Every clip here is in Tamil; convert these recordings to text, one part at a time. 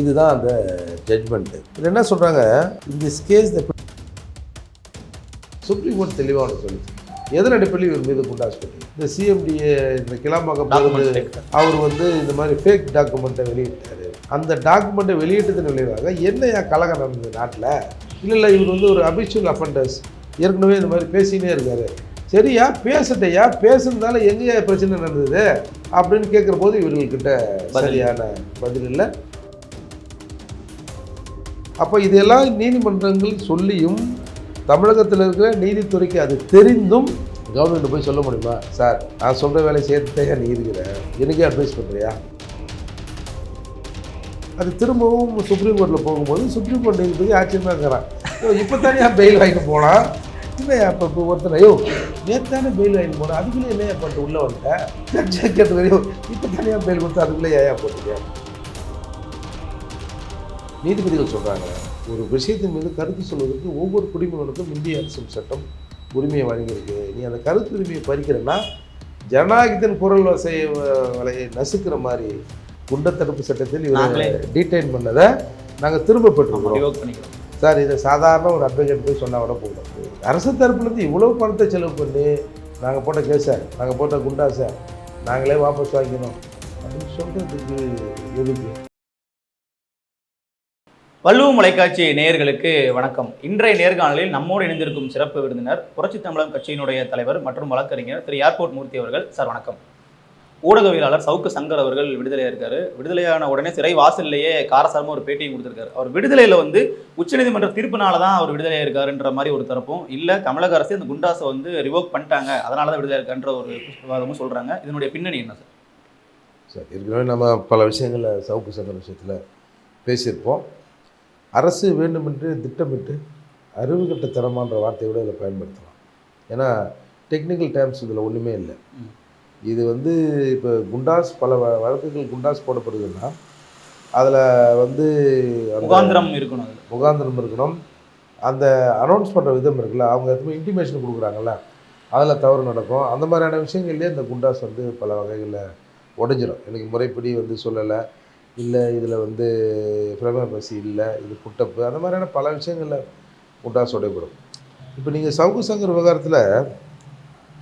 இதுதான் அந்த ஜட்மெண்ட்டு இதில் என்ன சொல்கிறாங்க இந்த கேஸ் த சுப்ரீம் கோர்ட் தெளிவாக சொல்லுச்சு எதன் அடிப்படையில் இவர் மீது குண்டாஸ் பண்ணி இந்த சிஎம்டிஏ இந்த கிளாம்பாக்கம். அவர் வந்து இந்த மாதிரி ஃபேக் டாக்குமெண்ட்டை வெளியிட்டார். அந்த டாக்குமெண்ட்டை வெளியிட்டதன் விளைவாக என்னையா கலகம் நடந்தது நாட்டில்? இல்லை இல்லை இவர் வந்து ஒரு அபிஷுவல் அஃபண்டர்ஸ் ஏற்கனவே இந்த மாதிரி பேசினே இருக்காரு. சரியா? பேசட்டையா? பேசுனதால எங்கேயா பிரச்சனை நடந்தது? அப்படின்னு கேட்குற போது இவர்கள்கிட்ட. சரியான பதில் இல்லை. அப்போ இதெல்லாம் நீதிமன்றங்கள் சொல்லியும் தமிழகத்தில் இருக்கிற நீதித்துறைக்கு அது தெரிந்தும் கவர்மெண்ட் போய் சொல்ல முடியுமா? சார் நான் சொல்கிற வேலையை சேர்த்துட்டே நீ இருக்கிறேன் எனக்கே அட்வைஸ் பண்ணுறியா அது திரும்பவும் சுப்ரீம் கோர்ட்டில் போகும்போது சுப்ரீம் கோர்ட் நீதிபதி ஆச்சரியமாக இருக்கிறான். இப்போ தானே பெயில் வாங்கிட்டு போனான்? இல்லையா இப்போ இப்போ ஒருத்தர் ஐயோ நேத்தானே பெயில் வாங்கி போனேன். அதுக்குள்ளே என்னையா பண்ணிட்டு உள்ளே வந்துட்டேன் கேட்டு இப்போ தனியாக பெயில் கொடுத்து? அதுக்குள்ளே ஏயா போட்டுக்கேன் நீதிபதிகள் சொல்கிறாங்க ஒரு விஷயத்தின் மீது கருத்து சொல்வதற்கு ஒவ்வொரு குடிமகனுக்கும் இந்திய அரசின் சட்டம் உரிமையை வழங்கியிருக்கு நீ அந்த கருத்து உரிமையை பறிக்கிறன்னா ஜனநாயகத்தின் குரல் வசை வலையை நசுக்கிற மாதிரி குண்டத்தடுப்பு சட்டத்தில் இவரை நாங்களே. டீடைன் பண்ணதை நாங்கள் திரும்ப பெற்றுக்கிறோம். சார் இதை சாதாரண ஒரு அட்வொகேட் போய் சொன்னால் கூட போகணும் அரசு தரப்புலேருந்து இவ்வளோ பணத்தை செலவு பண்ணி நாங்கள் போட்ட கேஸை நாங்கள் போட்ட குண்டாஸை நாங்களே வாபஸ் வாங்கிக்கணும் அப்படின்னு சொல்கிறதுக்கு எதுக்கு? வள்ளுவ தொலைக்காட்சி நேயர்களுக்கு வணக்கம். இன்றைய நேர்காணலில் நம்மோடு இணைந்திருக்கும் சிறப்பு விருந்தினர் புரட்சி தமிழகம் கட்சியினுடைய தலைவர் மற்றும் வழக்கறிஞர் திரு. ஏர்போர்ட் மூர்த்தி அவர்கள். சார் வணக்கம். ஊடகவியலாளர் சவுக்கு சங்கர் அவர்கள் விடுதலையாக இருக்காரு. விடுதலையான உடனே சிறை வாசல்லையே காரசாரமாக ஒரு பேட்டியும் கொடுத்துருக்காரு. அவர் விடுதலையில் வந்து உச்சநீதிமன்ற தீர்ப்பினால தான் அவர் விடுதலையா இருக்காருன்ற மாதிரி ஒரு தரப்பும் இல்லை தமிழக அரசு அந்த குண்டாஸை வந்து ரிவோக் பண்ணிட்டாங்க. அதனால தான் விடுதலை இருக்கான்ற ஒரு வாதமும் சொல்கிறாங்க இதனுடைய பின்னணி என்ன சார்? சார் ஏற்கனவே நம்ம பல விஷயங்களில் சவுக்கு சங்கர் விஷயத்தில் பேசியிருப்போம். அரசு வேண்டுமென்று திட்டமிட்டு அறிவுகட்டத்தனமான்ற வார்த்தையை விட இதில் பயன்படுத்தலாம். ஏன்னா டெக்னிக்கல் டேர்ம்ஸ் இதில் ஒன்றுமே இல்லை. இது வந்து இப்போ குண்டாஸ் பல வழக்குகள் குண்டாஸ் போடப்படுதுன்னா அதில் வந்து முகாந்திரம் இருக்கணும். முகாந்திரம் இருக்கணும். அந்த அனௌன்ஸ் பண்ணுற விதம் இருக்குல்ல அவங்க எதுவுமே இன்டிமேஷன் கொடுக்குறாங்கல்ல அதில் தவறு நடக்கும். அந்த மாதிரியான விஷயங்கள்லேயே இந்த குண்டாஸ் வந்து பல வகைகளில் உடஞ்சிரும். எனக்கு முறைப்படி வந்து சொல்லலை. இல்லை இதில் வந்து பிரம பசி இல்லை இது குட்டப்பு அந்த மாதிரியான பல விஷயங்களில் குண்டாஸ் உடைபடும் இப்போ நீங்கள் சவுக்கு சங்கர் விவகாரத்தில்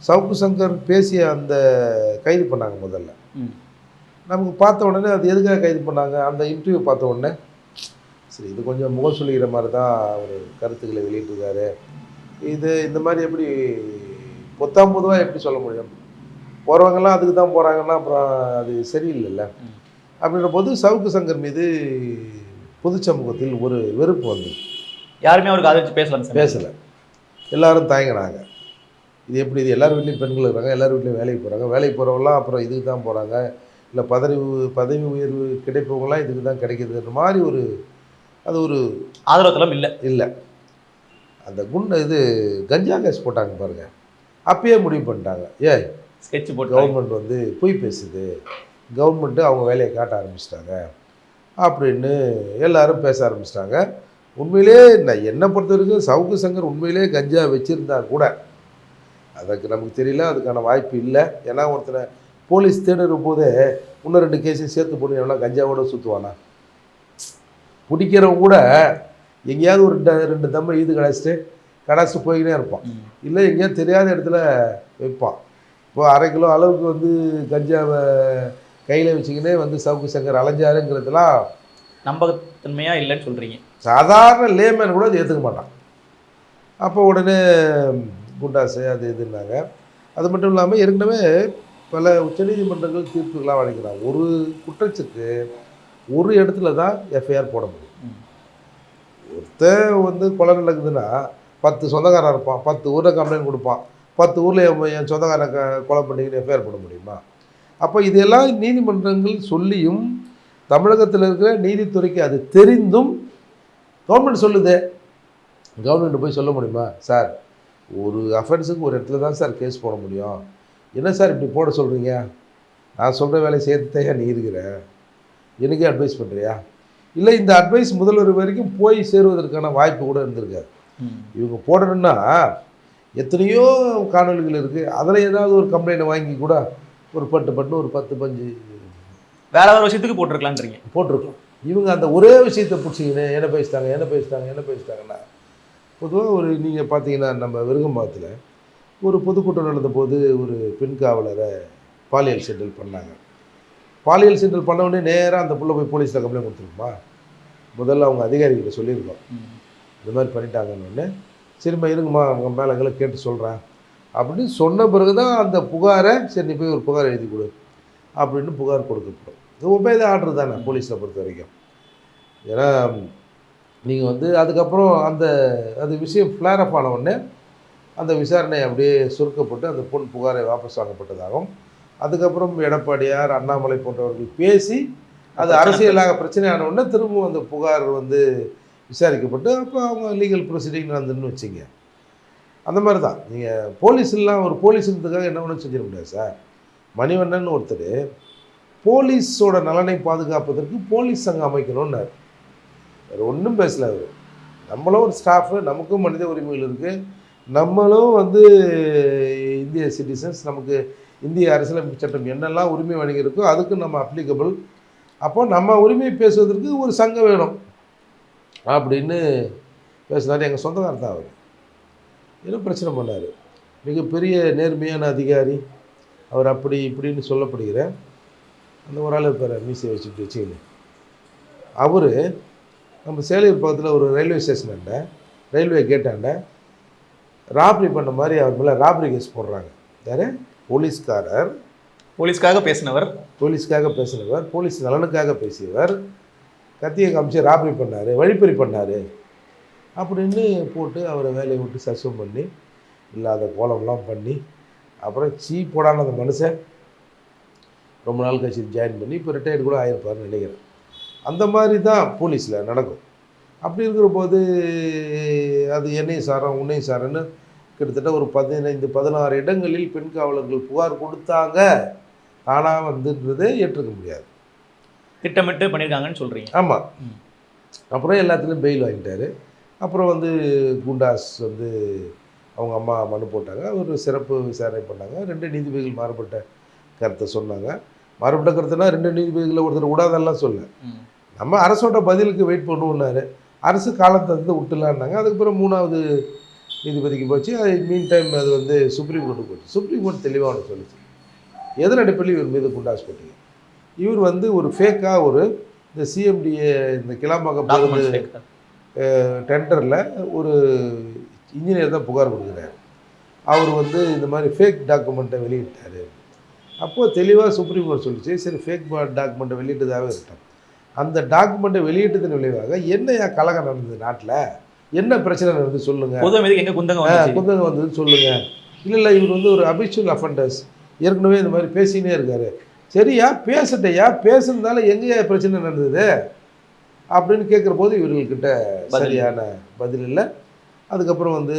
சவுக்கு சங்கர் பேசிய அந்த கைது பண்ணாங்க முதல்ல. நமக்கு பார்த்த உடனே அது எதுக்காக கைது பண்ணாங்க? அந்த இன்டர்வியூ பார்த்த உடனே சரி இது கொஞ்சம் முகம் சொல்லிக்கிற மாதிரி தான் ஒரு கருத்துக்களை வெளியிட்டிருக்காரு. இது இந்த மாதிரி எப்படி பொத்தாம் பொதுவாக எப்படி சொல்ல முடியும்? போகிறவங்கெல்லாம் அதுக்கு தான் போகிறாங்கன்னா அப்புறம் அது சரியில்லைல்ல. அப்படின்ற போது சவுக்கு சங்கர் மீது பொது சமூகத்தில் ஒரு வெறுப்பு வந்து யாருமே அவருக்கு ஆதரிச்சு பேசலாம் பேசலை. எல்லாரும் தயங்கினாங்க. இது எப்படி இது எல்லார் வீட்லேயும் பெண்கள் இருக்காங்க எல்லார் வீட்லேயும் வேலைக்கு போகிறாங்க வேலைக்கு போகிறவங்களாம் அப்புறம் இதுக்கு தான் போகிறாங்க இல்லை பதவி பதவி உயர்வு கிடைப்பவங்களாம் இதுக்கு தான் கிடைக்குதுன்ற மாதிரி ஒரு அது ஒரு ஆதரவுத்தலம் இல்ல. இல்லை. அந்த குண்டு இது கஞ்சா கேஸ் போட்டாங்க பாருங்க. அப்பயே முடிவு பண்ணிட்டாங்க. ஏய் ஸ்கெட்ச் போட்டு கவர்மெண்ட் வந்து பொய் பேசுது. கவர்மெண்ட்டு அவங்க வேலையை காட்ட ஆரம்பிச்சிட்டாங்க அப்படின்னு எல்லாரும் பேச ஆரம்பிச்சிட்டாங்க. உண்மையிலே நான் என்னை பொறுத்த வரைக்கும் சவுக்கு சங்கர் உண்மையிலே கஞ்சா வச்சுருந்தா கூட அதுக்கு நமக்கு தெரியல அதுக்கான வாய்ப்பு இல்லை. ஏன்னா ஒருத்தனை போலீஸ் தேடுற போதே இன்னும் ரெண்டு கேஸையும் சேர்த்து போட்டு எவ்வளோ கஞ்சாவோட சுற்றுவானா பிடிக்கிறவன் கூட எங்கேயாவது ஒரு ரெண்டு தம்மை ஈது கடைச்சிட்டு கடைச்சிட்டு போய்க்கினே இருப்பான். இல்லை எங்கேயாவது தெரியாத இடத்துல வைப்பான். இப்போ அரை கிலோ அளவுக்கு வந்து கஞ்சாவை கையில் வச்சுக்கினே வந்து சவுக்கு சங்கர் அலைஞ்சாருங்கிறதுலாம் நம்பகத்தன்மையா இல்லைன்னு சொல்றீங்க. சாதாரண லேமேன் கூட அது ஏற்றுக்க மாட்டான். அப்போ உடனே குண்டாசு அது இதுன்னாங்க. அது மட்டும் இல்லாமல் ஏற்கனவே பல உச்சநீதிமன்றங்கள் தீர்ப்புகளாக வழங்கினாங்க. ஒரு குற்றச்சுக்கு ஒரு இடத்துல தான் எஃப்ஐஆர் போட முடியும். ஒருத்தன் வந்து கொலை நடக்குதுன்னா பத்து சொந்தக்காரன் இருப்பான் பத்து ஊரில் கம்ப்ளைண்ட் கொடுப்பான் பத்து ஊரில் என் சொந்தக்காரன் க- கொலை பண்ணிக்கிட்டு எஃப்ஐஆர் போட முடியுமா? அப்போ இதெல்லாம் நீதிமன்றங்கள் சொல்லியும் தமிழகத்தில் இருக்கிற நீதித்துறைக்கு அது தெரிந்தும் கவர்மெண்ட் சொல்லுதே. கவர்மெண்ட் போய் சொல்ல முடியுமா? சார் ஒரு அஃபென்ஸுக்கு ஒரு இடத்துல தான் சார் கேஸ் போட முடியும். என்ன சார் இப்படி போட சொல்கிறீங்க நான் சொல்கிற வேலையை சேர்த்துத்தையா நீ இருக்கிற? எனக்கே அட்வைஸ் பண்ணுறியா இல்லை இந்த அட்வைஸ் முதல்வர் வரைக்கும் போய் சேருவதற்கான வாய்ப்பு கூட இருந்திருக்காது. இவங்க போடணும்னா எத்தனையோ காணொளிகள் இருக்குது அதில் ஏதாவது ஒரு கம்ப்ளைண்ட்டை வாங்கி கூட ஒரு பட்டு பட்டு ஒரு பத்து பஞ்சு வேற வேற விஷயத்துக்கு போட்டிருக்கலான்றீங்க போட்டிருக்கோம். இவங்க அந்த ஒரே விஷயத்தை பிடிச்சிக்கின்னு என்ன பேசிட்டாங்க என்ன பேசிட்டாங்க என்ன பேசிட்டாங்கன்னா பொதுவாக ஒரு நீங்கள் பார்த்தீங்கன்னா நம்ம விருகம்பாத்தில் ஒரு பொதுக்கூட்டம் நடந்த போது ஒரு பெண் காவலரை பாலியல் செட்டில் பண்ணாங்க. பாலியல் செட்டில் பண்ண உடனே நேராக அந்த புள்ள போய் போலீஸில் கம்ப்ளைண்ட் கொடுத்துருக்குமா? முதல்ல அவங்க அதிகாரிகிட்ட சொல்லியிருக்கோம். இந்த மாதிரி பண்ணிட்டாங்கன்னு சரிம்மா இருங்கம்மா அவங்க மேலே எங்களை கேட்டு சொல்கிறேன் அப்படின்னு சொன்ன பிறகு தான் அந்த புகாரை சரி நீ போய் ஒரு புகார் எழுதி கொடு அப்படின்னு புகார் கொடுக்கப்படும். இது ஒபே ஆர்டர் தானே போலீஸில் பொறுத்த வரைக்கும் ஏன்னா நீங்கள் வந்து அதுக்கப்புறம் அந்த அது விஷயம் ஃப்ளேர் அப் ஆன உடனே அந்த விசாரணை அப்படியே சுருக்கப்பட்டு அந்த பொன் புகாரை வாபஸ் வாங்கப்பட்டதாகவும் அதுக்கப்புறம் எடப்பாடியார் அண்ணாமலை போன்றவர்கள் பேசி அது அரசியலாக பிரச்சனையான உடனே திரும்பவும் அந்த புகார் வந்து விசாரிக்கப்பட்டு அப்போ அவங்க லீகல் ப்ரொசீடிங் நடந்துன்னு வச்சிங்க அந்த மாதிரி தான் நீங்கள் போலீஸ்லாம் ஒரு போலீஸுன்றதுக்காக என்ன ஒன்றும் செஞ்சிட முடியாது சார். மணிவண்ணன் ஒருத்தர் போலீஸோட நலனை பாதுகாப்பதற்கு போலீஸ் சங்கம் அமைக்கணும்னார். வேறு ஒன்றும் பேசல அவர். நம்மளும் ஒரு ஸ்டாஃபு நமக்கும் மனித உரிமைகள் இருக்குது நம்மளும் வந்து இந்திய சிட்டிசன்ஸ் நமக்கு இந்திய அரசியலமைப்பு சட்டம் என்னெல்லாம் உரிமை வழங்கியிருக்கோ அதுக்கு நம்ம அப்ளிகபிள் அப்போ நம்ம உரிமை பேசுவதற்கு ஒரு சங்கம் வேணும். அப்படின்னு பேசினார் எங்கள் சொந்தக்காரர் தான் அவர். என்ன பிரச்சனை பண்ணார் மிகப்பெரிய நேர்மையான அதிகாரி அவர் அப்படி இப்படின்னு சொல்லப்படுகிற அந்த ஒரு ஆள் இருப்பார் மீசை வச்சுட்டு வச்சுக்கின்னு. அவர் நம்ம சேலையூர் பக்கத்தில் ஒரு ரயில்வே ஸ்டேஷனாண்ட ரயில்வே கேட்டாண்ட ராப்ரி பண்ண மாதிரி அவர் மேலே ராப்ரி கேஸ் போடுறாங்க. யார்? போலீஸ்காரர். போலீஸ்க்காக பேசினவர். போலீஸ்க்காக பேசினவர் போலீஸ் நலனுக்காக பேசியவர். கத்தியை காமிச்சு ராபரி பண்ணார் வழிப்பறி பண்ணார். அப்படின்னு போட்டு அவரை வேலையை விட்டு சஸ்பெண்ட் பண்ணி இல்லாத கோலம்லாம் பண்ணி அப்புறம் சீ போடான அந்த மனுஷன் ரொம்ப நாள் கழிச்சு ஜாயின் பண்ணி இப்போ ரிட்டையர்டு கூட ஆகிருப்பாருன்னு நினைக்கிறேன். அந்த மாதிரி தான் போலீஸில் நடக்கும். அப்படி இருக்கிற போது அது என்னையும் சாரம் உன்னையும் சாரன்னு கிட்டத்தட்ட ஒரு பதினைந்து பதினாறு இடங்களில் பெண் காவலர்கள் புகார் கொடுத்தாங்க. தானாக வந்துன்றதை ஏற்றுக்க முடியாது. திட்டமிட்டு பண்ணியிருக்காங்கன்னு சொல்றீங்க. ஆமாம். அப்புறம் எல்லாத்துலேயும் பெயில் வாங்கிட்டாரு. அப்புறம் வந்து குண்டாஸ் வந்து அவங்க அம்மா மனு போட்டாங்க. ஒரு சிறப்பு விசாரணை பண்ணாங்க. ரெண்டு நீதிபதிகள் மாறுபட்ட கருத்தை சொன்னாங்க. மாறுபட்ட கருத்துனா ரெண்டு நீதிபதிகளில் ஒருத்தர் விடாதெல்லாம் சொல்ல. நம்ம அரசோட பதிலுக்கு வெயிட் பண்ணுவோம்னாரு. அரசு காலத்தை வந்து விட்டுலான்னாங்க. அதுக்கப்புறம் மூணாவது நீதிபதிக்கு போச்சு. அது மீன் டைம் அது வந்து சுப்ரீம் கோர்ட்டுக்கு போச்சு. சுப்ரீம் கோர்ட் தெளிவாக ஒன்று சொல்லிச்சு. எதன் அடிப்படையில் இவர் மீது குண்டாஸ் போட்டீங்க? இவர் வந்து ஒரு ஃபேக்காக ஒரு இந்த சிஎம்டிஏ இந்த கிளாம்பாக்கம். டெண்டரில் ஒரு இன்ஜினியர் தான் புகார் கொடுக்குறாரு. அவர் வந்து இந்த மாதிரி ஃபேக் டாக்குமெண்ட்டை வெளியிட்டார். அப்போது தெளிவாக சுப்ரீம் கோர்ட் சொல்லிச்சு சரி ஃபேக் டாக்குமெண்ட்டை வெளியிட்டதாகவே இருக்கட்டும். அந்த டாக்குமெண்ட்டை வெளியிட்டதன் விளைவாக என்னையா கலகம் நடந்தது நாட்டில்? என்ன பிரச்சனை நடந்தது சொல்லுங்கள் குந்தகம் குந்தகம் வந்ததுன்னு சொல்லுங்கள் இல்லை இல்லை இவர் வந்து ஒரு அபிஷுவல் அஃபண்டர்ஸ் ஏற்கனவே இந்த மாதிரி பேசினே இருக்காரு. சரியா? பேசட்டையா? பேசுனதால எங்கேயா பிரச்சனை நடந்தது? அப்படின்னு கேட்குற போது இவர்கள்கிட்ட. சரியான பதில் இல்லை. அதுக்கப்புறம் வந்து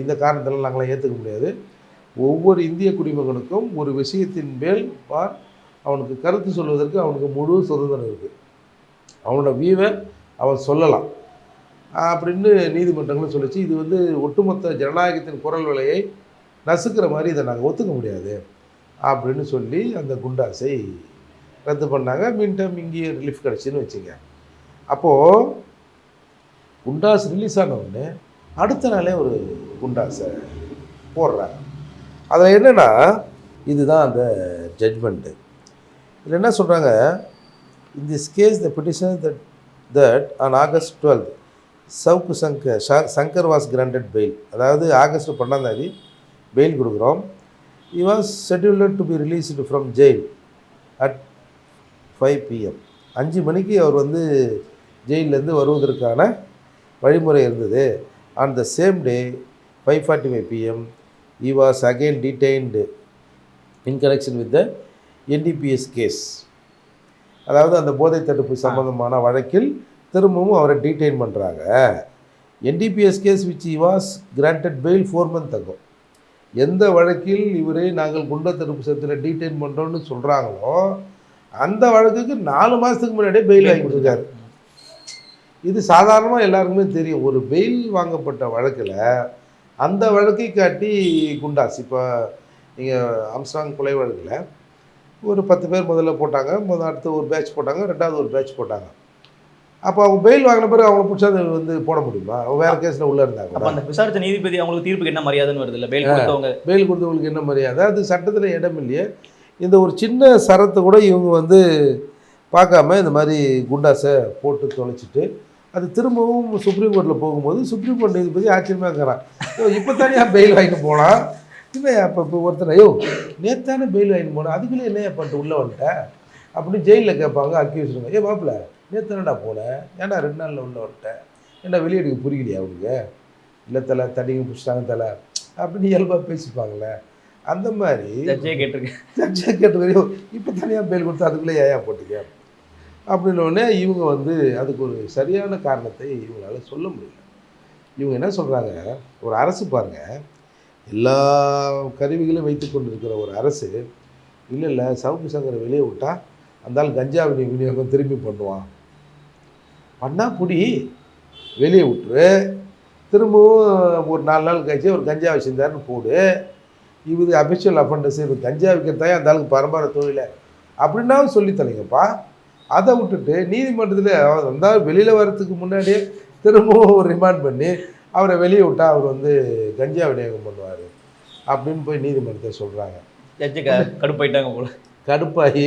இந்த காரணத்தெல்லாம் நாங்களாம் ஏற்றுக்க முடியாது. ஒவ்வொரு இந்திய குடிமகனுக்கும் ஒரு விஷயத்தின் மேல் பார் அவனுக்கு கருத்து சொல்வதற்கு அவனுக்கு முழு சுதந்திரம் இருக்குது அவனோட வியூவை அவன் சொல்லலாம். அப்படின்னு நீதிமன்றங்களும் சொல்லிச்சு. இது வந்து ஒட்டுமொத்த ஜனநாயகத்தின் குரல் விலையை நசுக்கிற மாதிரி இதை நாங்கள் ஒத்துக்க முடியாது அப்படின்னு சொல்லி அந்த குண்டாஸை ரத்து பண்ணாங்க. மீன் டைம் இங்கேயே ரிலீஃப் கிடச்சின்னு வச்சுங்க அப்போது குண்டாஸ் ரிலீஸ் ஆன உடனே அடுத்த நாளே ஒரு குண்டாஸை போடுறாங்க. அதில் என்னென்னா இதுதான் அந்த ஜட்மெண்ட்டு இதில் என்ன சொல்கிறாங்க in this case the petitioner that that on August twelve Savukku Shankar Shah- Shankar was granted bail அதாவது ஆகஸ்ட் பன்னெண்டாந்தேதி பெயில் கொடுக்குறோம். He was scheduled to be released from jail at five PM அஞ்சு மணிக்கு அவர் வந்து ஜெயிலேருந்து வருவதற்கான வழிமுறை இருந்தது. On the same day five forty five PM he was again detained in connection with the NDPS case அதாவது அந்த போதை தடுப்பு சம்பந்தமான வழக்கில் திரும்பவும் அவரை டீடைன் பண்ணுறாங்க NDPS case which he was granted bail four month ஆகும் எந்த வழக்கில் இவரை நாங்கள் குண்ட தடுப்பு சட்டத்தில் டீடைன் பண்ணுறோன்னு சொல்கிறாங்களோ அந்த வழக்குக்கு நாலு மாதத்துக்கு முன்னாடியே பெயில் வாங்கி கொடுத்துருக்காரு இது சாதாரணமாக எல்லாருக்குமே தெரியும். ஒரு பெயில் வாங்கப்பட்ட வழக்கில் அந்த வழக்கை காட்டி குண்டாஸ். இப்போ நீங்கள் அம்ஸ்டாங் கொலை வழக்கில் ஒரு பத்து பேர் முதல்ல போட்டாங்க முதல் அடுத்து ஒரு பேட்ச் போட்டாங்க ரெண்டாவது ஒரு பேட்ச் போட்டாங்க. அப்போ அவங்க பெயில் வாங்கின பிறகு அவங்கள பிடிச்சா அது வந்து போட முடியுமா? அவங்க வேற கேஸில் உள்ளே அப்ப இருந்தாங்க அந்த விசாரிச்ச நீதிபதி அவங்களுக்கு தீர்ப்புக்கு என்ன மரியாதைன்னு வருது இல்ல? பெயில் கொடுத்தவங்க. பெயில் கொடுத்தவங்களுக்கு என்ன மரியாதை? அது சட்டத்தில் இடம் இல்லையே இந்த ஒரு சின்ன சரத்தை கூட இவங்க வந்து பார்க்காம இந்த மாதிரி குண்டாஸை போட்டு தொலைச்சிட்டு அது திரும்பவும் சுப்ரீம் கோர்ட்டில் போகும்போது சுப்ரீம் கோர்ட் நீதிபதி ஆச்சரியமாக இருக்கிறான் இப்போ தானே பெயில் வாங்கிட்டு போனான். என்னையா இப்போ இப்போ ஒருத்தர் ஐயோ நேத்தானே பெயில் வாங்கிட்டு போனேன். அதுக்குள்ளே என்னையா பண்ணிட்டு உள்ளே வந்துட்டேன் அப்படின்னு ஜெயிலில் கேட்பாங்க அக்யூஸ்டுங்க ஏ மாப்பிள்ள நேத்தானடா போனேன் ஏன்டா ரெண்டு நாளில் உள்ளே வந்துட்டேன் ஏன்டா வெளியே எடுக்க புரியலையா அவனுக்கு? இல்லை தலை தடிங்க பிடிச்சிட்டாங்க தலை. அப்படின்னு இயல்பாக பேசிப்பாங்களே அந்த மாதிரி கேட்டிருக்கேன் ஜட்ஜை கேட்டு இப்போ தனியாக பெயில் கொடுத்து அதுக்குள்ளே ஏயா போட்டுக்க அப்படின்னோடனே இவங்க வந்து அதுக்கு ஒரு சரியான காரணத்தை இவங்களால சொல்ல முடியல. இவங்க என்ன சொல்கிறாங்க ஒரு அரசு பாருங்கள் எல்லா கருவிகளும் வைத்து கொண்டிருக்கிற ஒரு அரசு இல்லை இல்லை சவுக்கு சங்கரை வெளியே விட்டால் அந்த ஆள் கஞ்சா விநியோகம் விநியோகம் திரும்பி பண்ணுவான். பண்ணால் குடி வெளியே விட்டுரு. திரும்பவும் ஒரு நாலு நாள் கழிச்சு ஒரு கஞ்சா வச்சுருந்தாருன்னு போடு. இது அபிஷியல் அஃபண்டஸ் இது கஞ்சா விற்கிறதாயே அந்த ஆளுக்கு பரம்பரை தொழிலை. அப்படின்னாவும் சொல்லித்தலைங்கப்பா அதை விட்டுட்டு நீதிமன்றத்தில் வந்தால் வெளியில் வர்றதுக்கு முன்னாடியே திரும்பவும் ஒரு ரிமாண்ட் பண்ணி அவரை வெளியே விட்டா அவர் வந்து கஞ்சா விநியோகம் பண்ணுவார் அப்படின்னு போய் நீதிமன்றத்தை சொல்கிறாங்க ஜட்ஜு கடுப்பாயிட்டாங்க போல. கடுப்பாகி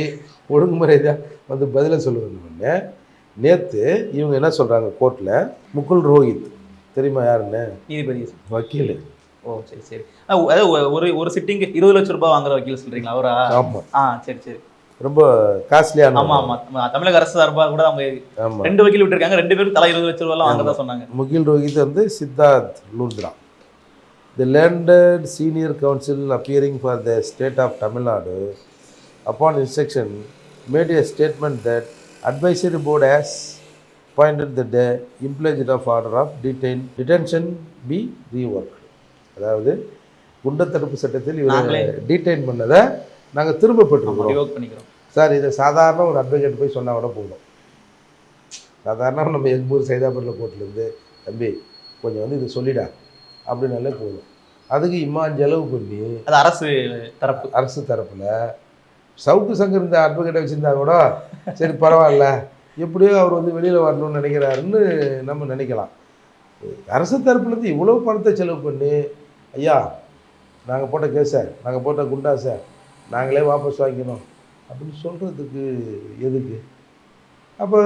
ஒழுங்குமுறையாக வந்து பதிலை சொல்லுவேன்னு நேற்று இவங்க என்ன சொல்கிறாங்க கோர்ட்டில் முகுல் ரோஹித். தெரியுமா யாருன்னு? நீதிபதி. வக்கீல். ஓ சரி சரி. அதாவது ஒரு ஒரு சிட்டிங்கு இருபது லட்சம் ரூபாய் வாங்குற வக்கீல் சொல்றீங்களா? அவரா? ஆமாம் ஆ சரி சரி. ரொம்ப காஸ்ட்லியான ஆமா ஆமா. ஆமா. தமிழக அரசு சார்பா கூட அவங்க ஆமாம் ரெண்டு வக்கீல் விட்டுருக்காங்க. ரெண்டு பேரும் தலா இருபது லட்சம் ரூபாய் வாங்குறதா சொன்னாங்க. முகில் ரோஹித் வந்து Siddharth Luthra the learned senior counsel appearing for the state of Tamil Nadu upon instruction made a statement that advisory board has pointed that the implementation of order of detain detention be reworked. அதாவது குண்டத்தடுப்பு சட்டத்தில் இவர் டீடைன் பண்ணதை நாங்கள் திரும்ப பெற்றுக்கிறோம். சார் இதை சாதாரண ஒரு அட்வொகேட் போய் சொன்னால் கூட போதும். சாதாரண நம்ம எங்கூர் சைதாபுரில் கோர்ட்லேருந்து தம்பி கொஞ்சம் வந்து இதை சொல்லிடா அப்படின்னாலே போதும். அதுக்கு இம்மான் செலவு பண்ணி அது அரசு தரப்பு. அரசு தரப்பில் சவுக்கு சங்கர் இந்த அட்வொகேட்டை வச்சுருந்தா கூட சரி பரவாயில்ல. எப்படியோ அவர் வந்து வெளியில் வரணும்னு நினைக்கிறாருன்னு நம்ம நினைக்கலாம். அரசு தரப்புலேருந்து இவ்வளோ பணத்தை செலவு பண்ணி ஐயா நாங்கள் போட்ட கேஸை நாங்கள் போட்ட குண்டாஸை நாங்களே வாபஸ் வாங்கிக்கணும். அப்படின்னு சொல்கிறதுக்கு எதுக்கு? அப்போ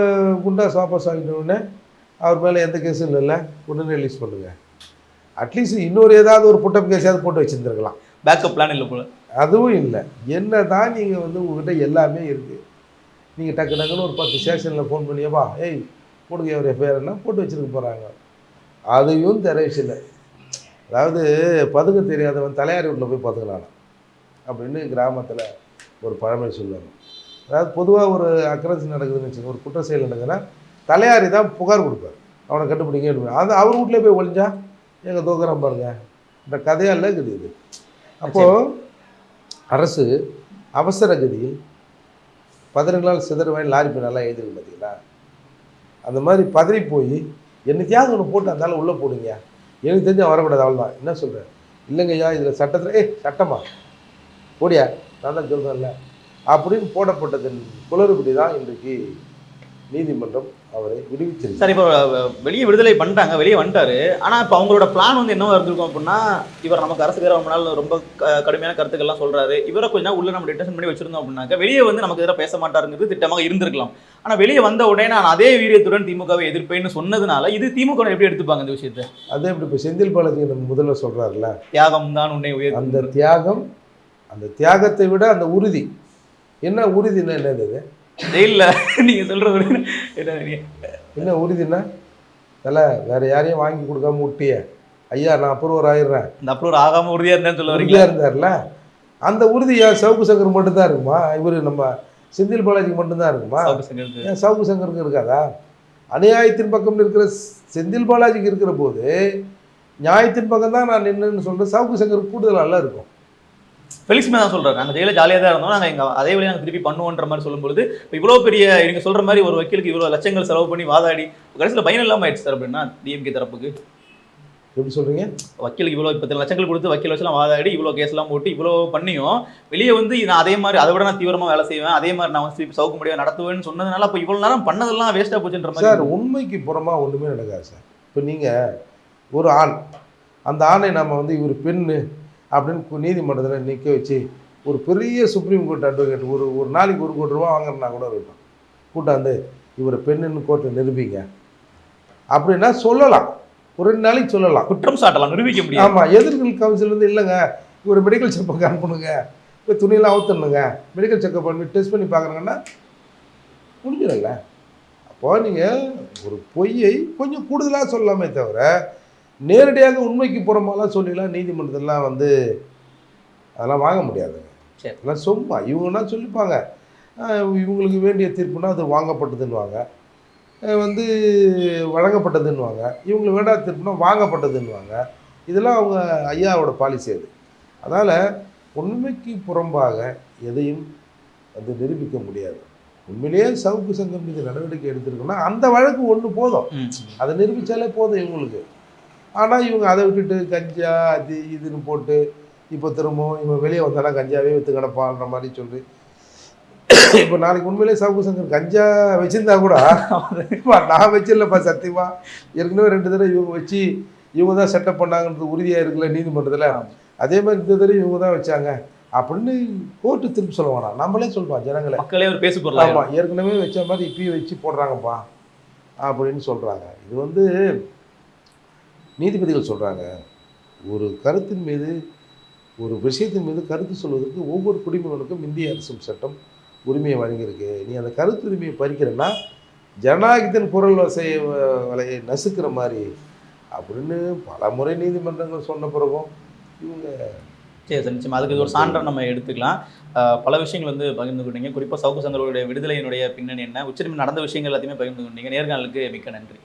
குண்டாஸ் வாபஸ் வாங்கிட்ட உடனே அவர் மேலே எந்த கேஸும் இல்லைல்ல. உடனே ரிலீஸ் பண்ணுங்கள் அட்லீஸ்ட் இன்னொரு ஏதாவது ஒரு புட்டப் கேஸாவது போட்டு வச்சுருந்துருக்கலாம். பேக்கப் பிளான் இல்லை போல. அதுவும் இல்லை. என்ன தான் நீங்கள் வந்து உங்ககிட்ட எல்லாமே இருக்குது நீங்கள் டக்கு டக்குன்னு ஒரு பத்து ஸ்டேஷனில் ஃபோன் பண்ணியப்பா ஏய் போடுங்க ஒரு எஃப்ஐஆர்னா போட்டு வச்சுருக்க போகிறாங்க அதையும் தெரிவிச்சில்லை அதாவது பதுங்க தெரியாதவன் தலையாரி வீட்டில் போய் பதுங்கலாம் அப்படின்னு கிராமத்தில் ஒரு பழமை சொல்லுவாங்க. அதாவது பொதுவாக ஒரு அக்கரன்ஸ் நடக்குதுன்னு வச்சுக்கோங்க ஒரு குற்ற செயல் நடக்குதுன்னா தலையாரி தான் புகார் கொடுப்பார். அவனை கண்டுபிடிக்க அது அவர் வீட்டிலே போய் ஒழிஞ்சா எங்கள் தூக்குறான் பாருங்க. இந்த கதையெல்லாம் இருக்குது அப்போது அரசு அவசர கதியில் பதினெண்டு நாள் சிதறுவாய் லாரி நல்லா எழுதிருக்கு பார்த்தீங்களா அந்த மாதிரி பதறி போய் என்னத்தையாவது ஒன்று போட்டு அந்தாலும் உள்ளே போடுங்க. எனக்கு தெரிஞ்சு வரக்கூடாது அவ்வளோதான் என்ன சொல்கிறேன் இல்லைங்கய்யா இதில் சட்டத்தில் ஏய் சட்டமா? போடியா? நான் தான் சொல்கிறேன்ல அப்படின்னு போடப்பட்டதன் குளறுபடி தான் இன்றைக்கு நீதிமன்றம் அவரை விடுவிச்சிருக்கு. சார் இப்போ வெளியே விடுதலை பண்ணிட்டாங்க வெளியே வந்துட்டாரு. ஆனா இப்போ அவங்களோட பிளான் வந்து என்னவா இருந்திருக்கும் அப்படின்னா இவர் நமக்கு அரசுக்கு எதிராக ரொம்ப நாள் ரொம்ப கடுமையான கருத்துக்கள்லாம் சொல்றாரு. இவரை கொஞ்ச நாள் உள்ள நம்ம டிடென்ஷன் பண்ணி வச்சிருந்தோம் அப்படின்னாக்க வெளியே வந்து நமக்கு எதிராக பேச மாட்டாருங்கிறது திட்டமாக இருந்திருக்கலாம். ஆனா வெளியே வந்த உடனே நான் அதே வீரியத்துடன் திமுகவை எதிர்ப்பேன்னு சொன்னதுனால இது திமுக எப்படி எடுத்துப்பாங்க இந்த விஷயத்தை? அதே இப்படி இப்போ செந்தில் பாலாஜி முதல்வர் சொல்கிறாருல தியாகம் தான் உன்னை உயர் அந்த தியாகம் அந்த தியாகத்தை விட அந்த உறுதி. என்ன உறுதின்னா என்னது? அது? ஜெயில்ல நீங்க சொல்றது என்ன என்ன உறுதின்னா தலை வேற யாரையும் வாங்கி கொடுக்காம விட்டிய. ஐயா நான் அப்ரூவர் ஆயிடுறேன். இந்த அப்ரூவர் ஆகாம உறுதியா இருந்தேன்னு சொல்ல உறுதியாக இருந்தார்ல? அந்த உறுதி ஏன் சவுக்கு சங்கர் மட்டும்தான் இருக்குமா? இவர் நம்ம செந்தில் பாலாஜிக்கு மட்டும்தான் இருக்குமா. ஏன் சவுக்கு சங்கருக்கு இருக்காதா? அநியாயத்தின் பக்கம் இருக்கிற செந்தில் பாலாஜிக்கு இருக்கிற போது நியாயத்தின் பக்கம் தான் நான் நின்றுன்னு சொல்கிறேன் சவுக்கு சங்கருக்கு கூடுதல் நல்லா இருக்கும். ஃபெலிக்ஸ்மே தான் சொல்றாரு. நாங்க ஜெயில ஜாலியா தான் இருந்தோம். நாங்க எங்க அதே வழியா நாங்க திருப்பி பண்ணுவோன்ற மாதிரி சொல்லும்போது இப்போ இவ்வளவு பெரிய நீங்க சொல்ற மாதிரி ஒரு வக்கீலுக்கு இவ்வளவு லட்சங்கள் செலவு பண்ணி வாதாடி கடைசியில் பயன் இல்லாம ஆயிடுச்சு சார் அப்படின்னா டிஎம்கே தரப்புக்கு. எப்படி சொல்றீங்க? வக்கீலுக்கு இவ்வளோ பத்து லட்சங்கள் கொடுத்து வக்கீல் வச்சுலாம் வாதாடி இவ்வளோ கேஸ்லாம் போட்டு இவ்வளோ பண்ணியும் வெளியே வந்து நான் அதே மாதிரி அதை விட நான் தீவிரமாக வேலை செய்வேன். அதே மாதிரி நான் வந்து சவுக்கு முடியாது நடத்துவேன்னு சொன்னதுனால அப்போ இவ்வளோ நேரம் பண்ணதெல்லாம் வேஸ்ட்டாக போச்சுன்ற சார் மாதிரி உண்மைக்கு புறமா ஒன்றுமே நடக்காது சார். இப்போ நீங்கள் ஒரு ஆண் அந்த ஆணை நம்ம வந்து இவர் பெண்ணு அப்படின்னு நீதிமன்றத்தில் நிற்க வச்சு ஒரு பெரிய சுப்ரீம் கோர்ட் அட்வொகேட் ஒரு ஒரு நாளைக்கு ஒரு கோடி ரூபா வாங்குறனா கூட இருக்கட்டும். கூட்டாந்து இவர் பெண்ணுன்னு கோர்ட்டில் நிரூபிங்க. அப்படின்னா சொல்லலாம். ஒரு ரெண்டு நாளைக்கு சொல்லலாம். குற்றம் சாட்டலாம் நிரூபிக்க முடியாது. ஆமாம் எதிர்கள் கவுன்சில் வந்து இல்லைங்க இவர் மெடிக்கல் செக்கப்புக்கு அனுப்பணுங்க இப்போ துணியெல்லாம் அவுத்தணுங்க மெடிக்கல் செக்கப் பண்ணி டெஸ்ட் பண்ணி பார்க்குறாங்கன்னா முடிஞ்சிடல அப்போ நீங்கள் ஒரு பொய்யை கொஞ்சம் கூடுதலாக சொல்லலாமே தவிர நேரடியாக உண்மைக்கு புறமாலாம் சொல்லிலாம் நீதிமன்றத்திலாம் வந்து அதெல்லாம் வாங்க முடியாதுங்க சரி. அதெல்லாம் சும்மா இவங்கன்னா சொல்லிப்பாங்க. இவங்களுக்கு வேண்டிய தீர்ப்புனா அது வாங்கப்பட்டதுன்னுவாங்க. வந்து வழங்கப்பட்டதுன்னுவாங்க. இவங்களுக்கு வேண்டாத தீர்ப்புனா வாங்கப்பட்டதுன்னுவாங்க. இதெல்லாம் அவங்க ஐயாவோட பாலிசி அது. அதனால் உண்மைக்கு புறம்பாக எதையும் வந்து நிரூபிக்க முடியாது. உண்மையிலேயே சவுக்கு சங்கம் மீது நடவடிக்கை எடுத்திருக்குன்னா அந்த வழக்கு ஒன்று போதும். அதை நிரூபித்தாலே போதும் இவங்களுக்கு. ஆனால் இவங்க அதை விட்டுட்டு கஞ்சா அது இதுன்னு போட்டு இப்போ திரும்பவும் இவன் வெளியே வந்தாலும் கஞ்சாவே விற்று கிடப்பான்ற மாதிரி சொல்லி இப்போ நாளைக்கு உண்மையிலேயே சவுக்கு சங்கர் கஞ்சா வச்சிருந்தா கூட "அப்பா, நான் வச்சிடலப்பா சத்தியமா. ஏற்கனவே ரெண்டு தடவை இவங்க வச்சு இவங்க தான் செட்டப் பண்ணாங்கன்றது உறுதியாக இருக்குல்ல நீதிமன்றத்தில். அதே மாதிரி இந்த தடவை இவங்க தான் வச்சாங்க அப்படின்னு கோர்ட்டு திருப்பி சொல்ல வேணாம். நம்மளே சொல்லுவோம் ஜனங்களை. மக்களே ஒரு பேசு ஆமாம் ஏற்கனவே வச்ச மாதிரி இப்பயும் வச்சு போடுறாங்கப்பா அப்படின்னு சொல்கிறாங்க இது வந்து நீதிபதிகள் சொல்கிறாங்க ஒரு கருத்தின் மீது ஒரு விஷயத்தின் மீது கருத்து சொல்வதற்கு ஒவ்வொரு குடிமகனுக்கும் இந்திய அரசும் சட்டம் உரிமையை வழங்கியிருக்கு. நீ அந்த கருத்து உரிமையை பறிக்கிறன்னா ஜனநாயகத்தின் குரல் வசை வலையை நசுக்கிற மாதிரி அப்படின்னு பல முறை நீதிமன்றங்கள் சொன்ன பிறகும் இவங்க சரி சார் நிச்சயமா. அதுக்கு ஒரு சான்றை நம்ம எடுத்துக்கலாம். பல விஷயங்கள் வந்து பகிர்ந்து கொண்டீங்க. குறிப்பாக சவுக்கு சங்கருடைய விடுதலையினுடைய பின்னணி என்ன? உச்சரிமை நடந்த விஷயங்கள் எல்லாத்தையுமே பகிர்ந்து கொண்டீங்க. நேர்காணலுக்கு மிக்க நன்றி.